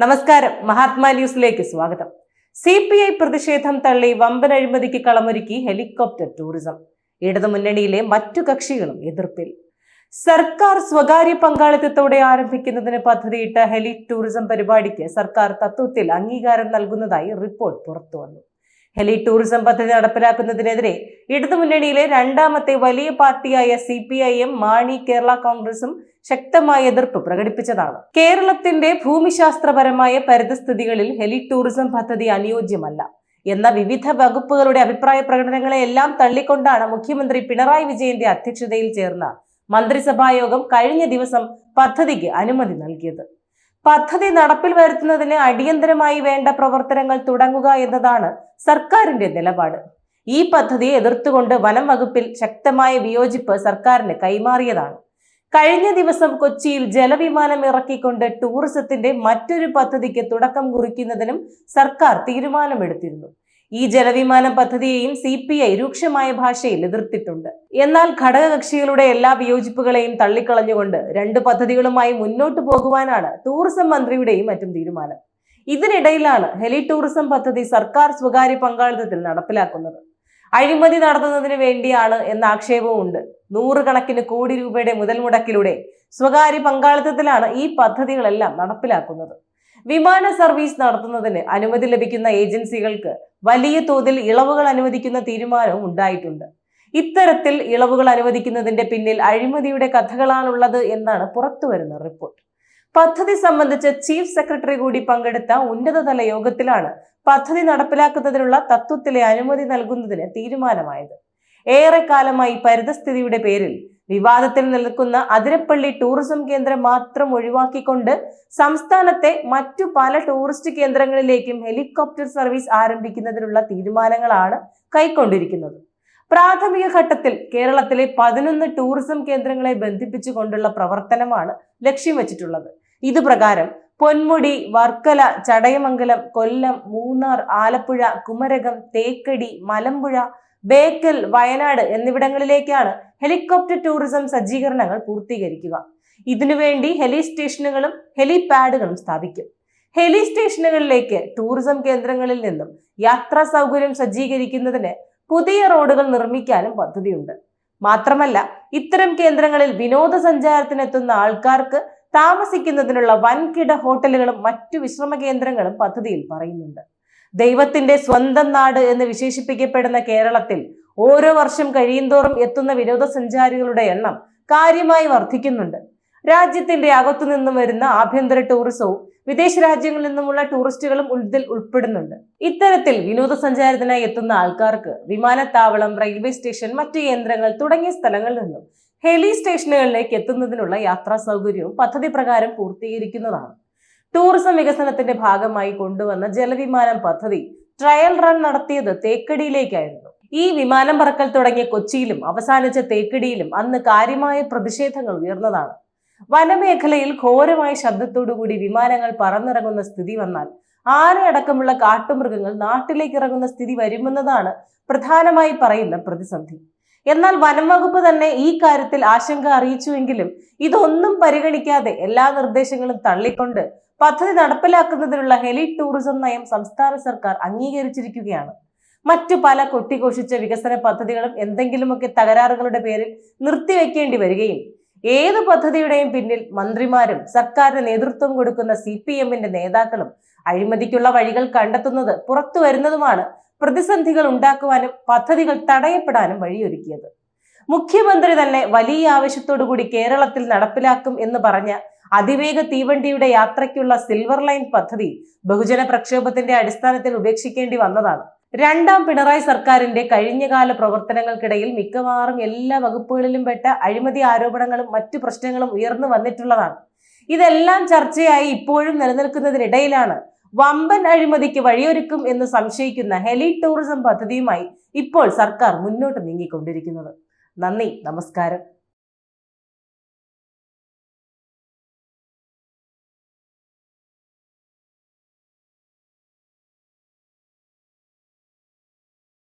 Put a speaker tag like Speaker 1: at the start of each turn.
Speaker 1: നമസ്കാരം. മഹാത്മാ ന്യൂസിലേക്ക് സ്വാഗതം. സി പി ഐ പ്രതിഷേധം തള്ളി വമ്പൻ അഴിമതിക്ക് കളമൊരുക്കി ഹെലികോപ്റ്റർ ടൂറിസം. ഇടതുമുന്നണിയിലെ മറ്റു കക്ഷികളും എതിർപ്പിൽ. സർക്കാർ സ്വകാര്യ പങ്കാളിത്തത്തോടെ ആരംഭിക്കുന്നതിന് പദ്ധതിയിട്ട ഹെലി ടൂറിസം പരിപാടിക്ക് സർക്കാർ തത്വത്തിൽ അംഗീകാരം നൽകുന്നതായി റിപ്പോർട്ട് പുറത്തു വന്നു. ഹെലി ടൂറിസം പദ്ധതി നടപ്പിലാക്കുന്നതിനെതിരെ ഇടതുമുന്നണിയിലെ രണ്ടാമത്തെ വലിയ പാർട്ടിയായ C P I M Mani Kerala കോൺഗ്രസും ശക്തമായ എതിർപ്പ് പ്രകടിപ്പിച്ചതാണ്. കേരളത്തിന്റെ ഭൂമിശാസ്ത്രപരമായ പരിതസ്ഥിതികളിൽ ഹെലി ടൂറിസം പദ്ധതി അനുയോജ്യമല്ല. എന്ന വിവിധ വകുപ്പുകളുടെ അഭിപ്രായ പ്രകടനങ്ങളെ എല്ലാം തള്ളിക്കൊണ്ടാണ് മുഖ്യമന്ത്രി പിണറായി വിജയന്റെ അധ്യക്ഷതയിൽ ചേർന്ന മന്ത്രിസഭായോഗം കഴിഞ്ഞ ദിവസം പദ്ധതിക്ക് അനുമതി നൽകിയത്. പദ്ധതി നടപ്പിൽ വരുത്തുന്നതിന് അടിയന്തരമായി വേണ്ട പ്രവർത്തനങ്ങൾ തുടങ്ങുക എന്നതാണ് സർക്കാരിന്റെ നിലപാട്. ഈ പദ്ധതിയെ എതിർത്തുകൊണ്ട് വനം വകുപ്പിൽ ശക്തമായ വിയോജിപ്പ് സർക്കാരിന് കൈമാറിയതാണ്. കഴിഞ്ഞ ദിവസം കൊച്ചിയിൽ ജലവിമാനം ഇറക്കിക്കൊണ്ട് ടൂറിസത്തിന്റെ മറ്റൊരു പദ്ധതിക്ക് തുടക്കം കുറിക്കുന്നതിനും സർക്കാർ തീരുമാനമെടുത്തിരുന്നു. ഈ ജലവിമാനം പദ്ധതിയെയും സി പി ഐ രൂക്ഷമായ ഭാഷയിൽ എതിർത്തിട്ടുണ്ട്. എന്നാൽ ഘടകകക്ഷികളുടെ എല്ലാ വിയോജിപ്പുകളെയും തള്ളിക്കളഞ്ഞുകൊണ്ട് രണ്ട് പദ്ധതികളുമായി മുന്നോട്ടു പോകുവാനാണ് ടൂറിസം മന്ത്രിയുടെയും മറ്റും തീരുമാനം. ഇതിനിടയിലാണ് ഹെലി ടൂറിസം പദ്ധതി സർക്കാർ സ്വകാര്യ പങ്കാളിത്തത്തിൽ നടപ്പിലാക്കുന്നത്. അഴിമതി നടത്തുന്നതിന് വേണ്ടിയാണ് എന്ന ആക്ഷേപവും ഉണ്ട് നൂറുകണക്കിന് കോടി രൂപയുടെ മുതൽ മുടക്കിലൂടെ സ്വകാര്യ പങ്കാളിത്തത്തിലാണ് ഈ പദ്ധതികളെല്ലാം നടപ്പിലാക്കുന്നത്. വിമാന സർവീസ് നടത്തുന്നതിന് അനുമതി ലഭിക്കുന്ന ഏജൻസികൾക്ക് വലിയ തോതിൽ ഇളവുകൾ അനുവദിക്കുന്ന തീരുമാനവും ഉണ്ടായിട്ടുണ്ട്. ഇത്തരത്തിൽ ഇളവുകൾ അനുവദിക്കുന്നതിന്റെ പിന്നിൽ അഴിമതിയുടെ കഥകളാണുള്ളത് എന്നാണ് പുറത്തുവരുന്ന റിപ്പോർട്ട്. പദ്ധതി സംബന്ധിച്ച് ചീഫ് സെക്രട്ടറി കൂടി പങ്കെടുത്ത ഉന്നതതല യോഗത്തിലാണ് പദ്ധതി നടപ്പിലാക്കുന്നതിനുള്ള തത്വത്തിലെ അനുമതി നൽകുന്നതിന് തീരുമാനമായത്. ഏറെക്കാലമായി പരിതസ്ഥിതിയുടെ പേരിൽ വിവാദത്തിൽ നിൽക്കുന്ന അതിരപ്പള്ളി ടൂറിസം കേന്ദ്രം മാത്രം ഒഴിവാക്കിക്കൊണ്ട് സംസ്ഥാനത്തെ മറ്റു പല ടൂറിസ്റ്റ് കേന്ദ്രങ്ങളിലേക്കും ഹെലികോപ്റ്റർ സർവീസ് ആരംഭിക്കുന്നതിനുള്ള തീരുമാനങ്ങളാണ് കൈക്കൊണ്ടിരിക്കുന്നത്. പ്രാഥമിക ഘട്ടത്തിൽ കേരളത്തിലെ പതിനൊന്ന് ടൂറിസം കേന്ദ്രങ്ങളെ ബന്ധിപ്പിച്ചുകൊണ്ടുള്ള പ്രവർത്തനമാണ് ലക്ഷ്യം വെച്ചിട്ടുള്ളത്. ഇത് പ്രകാരം പൊന്മുടി വർക്കല ചടയമംഗലം കൊല്ലം മൂന്നാർ ആലപ്പുഴ കുമരകം തേക്കടി മലമ്പുഴ ബേക്കൽ വയനാട് എന്നിവിടങ്ങളിലേക്കാണ് ഹെലികോപ്റ്റർ ടൂറിസം സജ്ജീകരണങ്ങൾ പൂർത്തീകരിക്കുക. ഇതിനുവേണ്ടി ഹെലി സ്റ്റേഷനുകളും ഹെലിപാഡുകളും സ്ഥാപിക്കും. ഹെലി സ്റ്റേഷനുകളിലേക്ക് ടൂറിസം കേന്ദ്രങ്ങളിൽ നിന്നും യാത്രാ സൗകര്യം സജ്ജീകരിക്കുന്നതിന് പുതിയ റോഡുകൾ നിർമ്മിക്കാനും പദ്ധതിയുണ്ട്. മാത്രമല്ല ഇത്തരം കേന്ദ്രങ്ങളിൽ വിനോദസഞ്ചാരത്തിനെത്തുന്ന ആൾക്കാർക്ക് താമസിക്കുന്നതിനുള്ള വൻകിട ഹോട്ടലുകളും മറ്റു വിശ്രമ കേന്ദ്രങ്ങളും പദ്ധതിയിൽ പറയുന്നുണ്ട്. ദൈവത്തിന്റെ സ്വന്തം നാട് എന്ന് വിശേഷിപ്പിക്കപ്പെടുന്ന കേരളത്തിൽ ഓരോ വർഷം കഴിയുന്തോറും എത്തുന്ന വിനോദസഞ്ചാരികളുടെ എണ്ണം കാര്യമായി വർദ്ധിക്കുന്നുണ്ട്. രാജ്യത്തിന്റെ അകത്തു നിന്നും വരുന്ന ആഭ്യന്തര ടൂറിസവും വിദേശ രാജ്യങ്ങളിൽ നിന്നുമുള്ള ടൂറിസ്റ്റുകളും ഇതിൽ ഉൾപ്പെടുന്നുണ്ട്. ഇത്തരത്തിൽ വിനോദസഞ്ചാരത്തിനായി എത്തുന്ന ആൾക്കാർക്ക് വിമാനത്താവളം റെയിൽവേ സ്റ്റേഷൻ മറ്റു കേന്ദ്രങ്ങൾ തുടങ്ങിയ സ്ഥലങ്ങളിൽ നിന്നും ഹെലി സ്റ്റേഷനുകളിലേക്ക് എത്തുന്നതിനുള്ള യാത്രാ സൗകര്യവും പദ്ധതി പ്രകാരം പൂർത്തീകരിക്കുന്നതാണ്. ടൂറിസം വികസനത്തിന്റെ ഭാഗമായി കൊണ്ടുവന്ന ജലവിമാനം പദ്ധതി ട്രയൽ റൺ നടത്തിയത് തേക്കടിയിലേക്കായിരുന്നു. ഈ വിമാനം പറക്കൽ തുടങ്ങിയ കൊച്ചിയിലും അവസാനിച്ച തേക്കടിയിലും അന്ന് കാര്യമായ പ്രതിഷേധങ്ങൾ ഉയർന്നതാണ്. വനമേഖലയിൽ ഘോരമായ ശബ്ദത്തോടുകൂടി വിമാനങ്ങൾ പറന്നിറങ്ങുന്ന സ്ഥിതി വന്നാൽ ആനയടക്കമുള്ള കാട്ടുമൃഗങ്ങൾ നാട്ടിലേക്ക് ഇറങ്ങുന്ന സ്ഥിതി വരുമെന്നതാണ് പ്രധാനമായി പറയുന്ന പ്രതിസന്ധി. എന്നാൽ വനം വകുപ്പ് തന്നെ ഈ കാര്യത്തിൽ ആശങ്ക അറിയിച്ചുവെങ്കിലും ഇതൊന്നും പരിഗണിക്കാതെ എല്ലാ നിർദ്ദേശങ്ങളും തള്ളിക്കൊണ്ട് പദ്ധതി നടപ്പിലാക്കുന്നതിനുള്ള ഹെലി ടൂറിസം നയം സംസ്ഥാന സർക്കാർ അംഗീകരിച്ചിരിക്കുകയാണ്. മറ്റു പല കൊട്ടിഘോഷിച്ച വികസന പദ്ധതികളും എന്തെങ്കിലുമൊക്കെ തകരാറുകളുടെ പേരിൽ നിർത്തിവെക്കേണ്ടി വരികയും ഏത് പദ്ധതിയുടെയും പിന്നിൽ മന്ത്രിമാരും സർക്കാരിന് നേതൃത്വം കൊടുക്കുന്ന സി നേതാക്കളും അഴിമതിക്കുള്ള വഴികൾ കണ്ടെത്തുന്നത് പുറത്തു വരുന്നതുമാണ് പ്രതിസന്ധികൾ ഉണ്ടാക്കുവാനും പദ്ധതികൾ തടയപ്പെടാനും വഴിയൊരുക്കിയത്. മുഖ്യമന്ത്രി തന്നെ വലിയ ആവശ്യത്തോടു കൂടി കേരളത്തിൽ നടപ്പിലാക്കും എന്ന് പറഞ്ഞ അതിവേഗ തീവണ്ടിയുടെ യാത്രയ്ക്കുള്ള സിൽവർ ലൈൻ പദ്ധതി ബഹുജന പ്രക്ഷോഭത്തിന്റെ അടിസ്ഥാനത്തിൽ ഉപേക്ഷിക്കേണ്ടി വന്നതാണ്. രണ്ടാം പിണറായി സർക്കാരിന്റെ കഴിഞ്ഞകാല പ്രവർത്തനങ്ങൾക്കിടയിൽ മിക്കവാറും എല്ലാ വകുപ്പുകളിലും പെട്ട അഴിമതി ആരോപണങ്ങളും മറ്റു പ്രശ്നങ്ങളും ഉയർന്നു വന്നിട്ടുള്ളതാണ്. ഇതെല്ലാം ചർച്ചയായി ഇപ്പോഴും നിലനിൽക്കുന്നതിനിടയിലാണ് വമ്പൻ അഴിമതിക്ക് വഴിയൊരുക്കും എന്ന് സംശയിക്കുന്ന ഹെലി ടൂറിസം പദ്ധതിയുമായി ഇപ്പോൾ സർക്കാർ മുന്നോട്ട് നീങ്ങിക്കൊണ്ടിരിക്കുന്നത്. നന്ദി നമസ്കാരം.